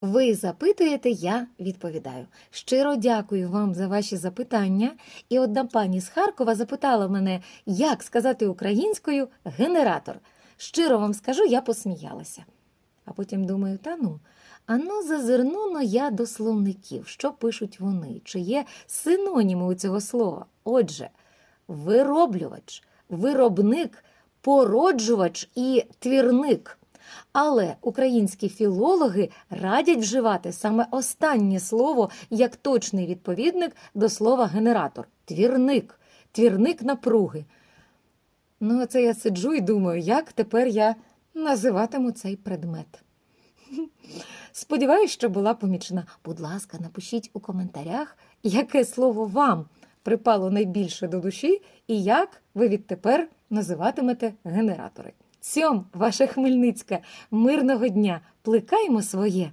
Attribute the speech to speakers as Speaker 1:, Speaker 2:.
Speaker 1: Ви запитуєте, я відповідаю. Щиро дякую вам за ваші запитання. І одна пані з Харкова запитала мене, як сказати українською генератор. Щиро вам скажу, я посміялася. А потім думаю, та ну, а ну зазирну но я до словників, що пишуть вони, чи є синоніми у цього слова. Отже, вироблювач, виробник, породжувач і твірник. Але українські філологи радять вживати саме останнє слово як точний відповідник до слова генератор твірник, твірник напруги. Ну, це я сиджу і думаю, як тепер я називатиму цей предмет. Сподіваюсь, що була помічена. Будь ласка, напишіть у коментарях, яке слово вам припало найбільше до душі і як ви відтепер називатимете генератори. Цьом, ваша Хмельницька, мирного дня! плекаємо своє!